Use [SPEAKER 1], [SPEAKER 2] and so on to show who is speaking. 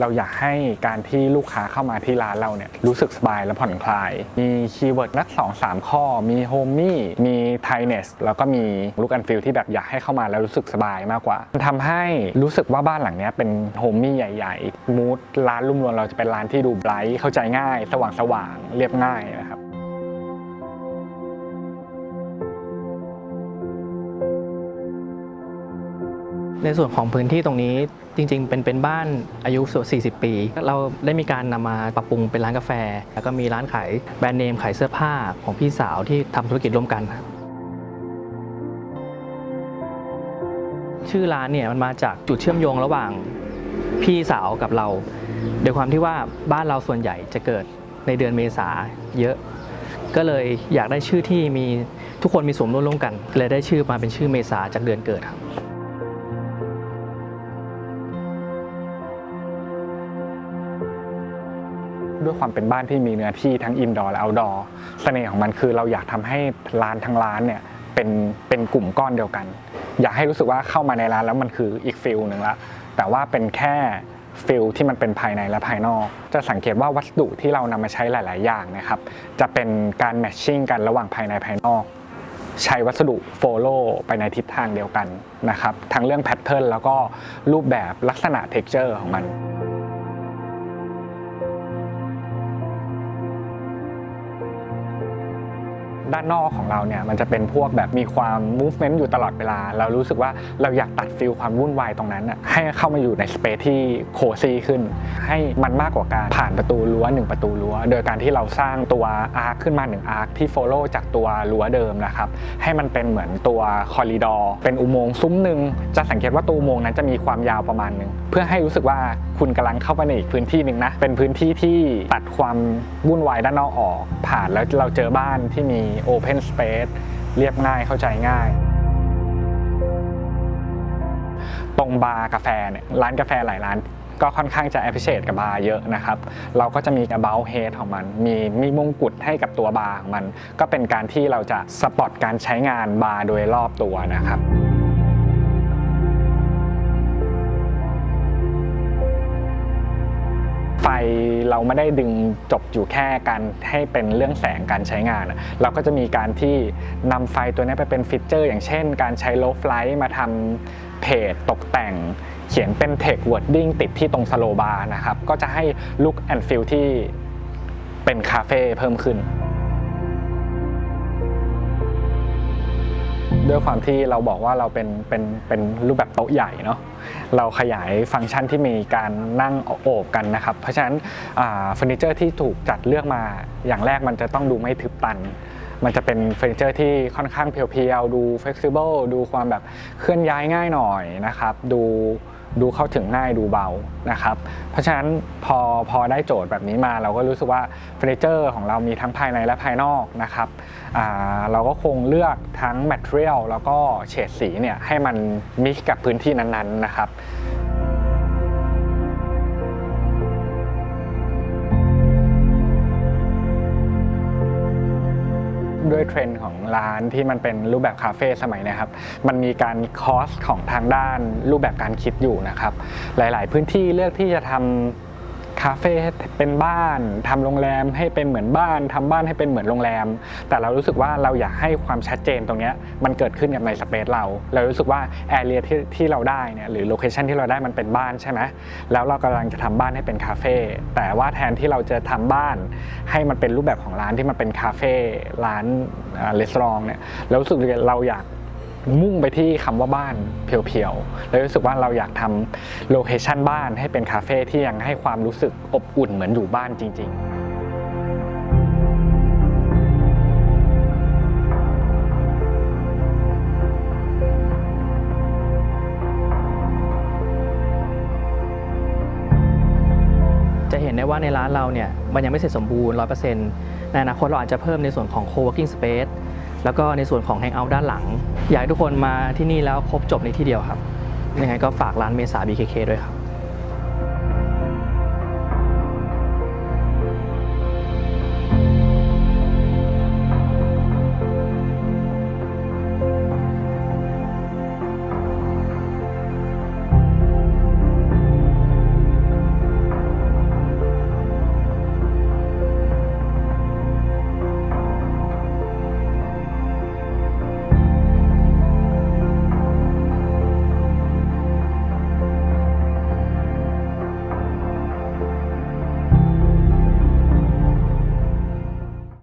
[SPEAKER 1] เราอยากให้การที่ลูกค้าเข้ามาที่ร้านเราเนี่ยรู้สึกสบายและผ่อนคลาย มีคีย์เวิร์ดนักสองสามข้อ มีโฮมมี่มีไทเนสแล้วก็มีลูกอันฟิลที่แบบอยากให้เข้ามาแล้วรู้สึกสบายมากกว่ามันทำให้รู้สึกว่าบ้านหลังนี้เป็นโฮมมี่ใหญ่ๆมูดร้านรุ่มรวมเราจะเป็นร้านที่ดูไบรท์เข้าใจง่าย สว่างๆเรียบง่ายนะ
[SPEAKER 2] ในส่วนของพื้นที่ตรงนี้จริง ๆ เป็นเป็นบ้านอายุส่วน40 ปี เราได้มีการนำมาปรับปรุงเป็นร้านกาแฟ แล้วก็มีร้านขายแบรนด์เนมขายเสื้อผ้าของพี่สาวที่ทำธุรกิจร่วมกัน ชื่อร้านเนี่ยมันมาจากจุดเชื่อมโยงระหว่างพี่สาวกับเราโดยความที่ว่าบ้านเราส่วนใหญ่จะเกิดในเดือนเมษาเยอะ ก็เลยอยากได้ชื่อที่มีทุกคนมีสวนร่วมร่วมกันเลยได้ชื่อมาเป็นชื่อเมษาจากเดือนเกิดครับ
[SPEAKER 1] ด้วยความเป็นบ้านที่มีเนื้อที่ทั้งอินดอร์และเอาดอร์เสน่ห์ของมันคือเราอยากทำให้ร้านทั้งร้านเนี่ยเป็นเป็นกลุ่มก้อนเดียวกัน อยากให้รู้สึกว่าเข้ามาในร้านแล้วมันคืออีกฟิลหนึ่งละแต่ว่าเป็นแค่ฟิลที่มันเป็นภายในและภายนอก จะสังเกตว่าวัสดุที่เรานำมาใช้หลาย ๆ อย่างนะครับ จะเป็นการแมทชิ่งกันระหว่างภายในภายนอก ใช้วัสดุโฟโล่ไปในทิศทางเดียวกันนะครับ ทั้งเรื่องแพทเทิร์นแล้วก็รูปแบบลักษณะเท็กเจอร์ของมัน ด้านนอกของเราเนี่ยมันจะเป็นพวกแบบมีความ movement อยู่ตลอดเวลา เรารู้สึกว่าเราอยากตัดฟิลความวุ่นวายตรงนั้นน่ะให้เข้ามาอยู่ในสเปซที่โคซี่ขึ้น ให้มันมากกว่าการผ่านประตูรั้วหนึ่งประตูรั้ว โดยการที่เราสร้างตัวอาร์คขึ้นมาหนึ่งอาร์คที่ follow จากตัวรั้วเดิมนะครับให้มันเป็นเหมือนตัวคอริดอร์เป็นอุโมงค์ซุ้มหนึ่งจะสังเกตว่าตัวอุโมงค์นั้นจะมีความยาวประมาณหนึ่งเพื่อให้รู้สึกว่าคุณกำลังเข้าไปในอีกพื้นที่หนึ่งนะเป็นพื้นที่ที่ตัดความวุ่นวายด้านนอกออกผ่านแล้วเราเจอบ้านที่มี Open Space เรียบง่ายเข้าใจง่ายตรงบาร์กาแฟเนี่ยร้านกาแฟหลายร้านก็ค่อนข้างจะแอพ i c i a t กับบาร์เยอะนะครับ เราก็จะมี about head ของมัน มีมีมงกุฎให้กับตัวบาร์ของมัน ก็เป็นการที่เราจะสปอตการใช้งานบาร์โดยรอบตัวนะครับ เราไม่ได้ดึงจบอยู่แค่การให้เป็นเรื่องแสงการใช้งาน เราก็จะมีการที่นำไฟตัวนี้ไปเป็นฟีเจอร์ อย่างเช่น การใช้โลฟไลท์มาทำเพจตกแต่ง เขียนเป็นเทคเวิร์ดิ้งติดที่ตรงสโลบาร์นะครับ ก็จะให้ลุคแอนด์ฟิลที่เป็นคาเฟ่เพิ่มขึ้น ด้วยความที่เราบอกว่าเราเป็นเป็นเป็นรูปแบบโต๊ะใหญ่เนาะเราขยายฟังก์ชันที่มีการนั่งโอบกันนะครับ เพราะฉะนั้นเฟอร์นิเจอร์ที่ถูกจัดเลือกมาอย่างแรกมันจะต้องดูไม่ทึบตัน มันจะเป็นเฟอร์นิเจอร์ที่ค่อนข้างเพียวๆ ดูเฟกซิเบิลดูความแบบเคลื่อนย้ายง่ายหน่อยนะครับ ดู ดูเข้าถึงง่ายดูเบานะครับ เพราะฉะนั้นพอพอได้โจทย์แบบนี้มาเราก็รู้สึกว่าเฟอร์นิเจอร์ของเรามีทั้งภายในและภายนอกนะครับเราก็คงเลือกทั้งแมทเทียลแล้วก็เฉดสีเนี่ยให้มันมิกกับพื้นที่นั้นๆนะครับ ด้วยเทรนด์ของร้านที่มันเป็นรูปแบบคาเฟ่สมัยนะครับ มันมีการคอสของทางด้านรูปแบบการคิดอยู่นะครับ หลาย ๆ พื้นที่เลือกที่จะทำ คาเฟ่ให้เป็นบ้านทำโรงแรมให้เป็นเหมือนบ้านทำบ้านให้เป็นเหมือนโรงแรม แต่เรารู้สึกว่าเราอยากให้ความชัดเจนตรงนี้มันเกิดขึ้นกับในสเปซเรา เรารู้สึกว่าแอเรียที่ที่เราได้เนี่ยหรือโลเคชันที่เราได้มันเป็นบ้านใช่ไหมแล้วเรากำลังจะทำบ้านให้เป็นคาเฟ่แต่ว่าแทนที่เราจะทำบ้าน ให้มันเป็นรูปแบบของร้านที่มันเป็นคาเฟ่ร้านเลสตรองเนี่ยเรารู้สึกเราอยาก มุ่งไปที่คำว่าบ้านเพียวๆแล้วรู้สึกว่าเราอยากทำโลเคชันบ้านให้เป็นคาเฟ่ที่ยังให้ความรู้สึกอบอุ่นเหมือนอยู่บ้านจริง ๆ
[SPEAKER 2] จะเห็นได้ว่าในร้านเราเนี่ยมันยังไม่เสร็จสมบูรณ์ 100%ในอนาคตเราอาจจะเพิ่มในส่วนของ co-working space แล้วก็ในส่วนของ hangout ด้านหลัง อยากให้ทุกคนมาที่นี่แล้วครบจบในที่เดียวครับยังไงก็ฝากร้านเมษา BKK ด้วยครับ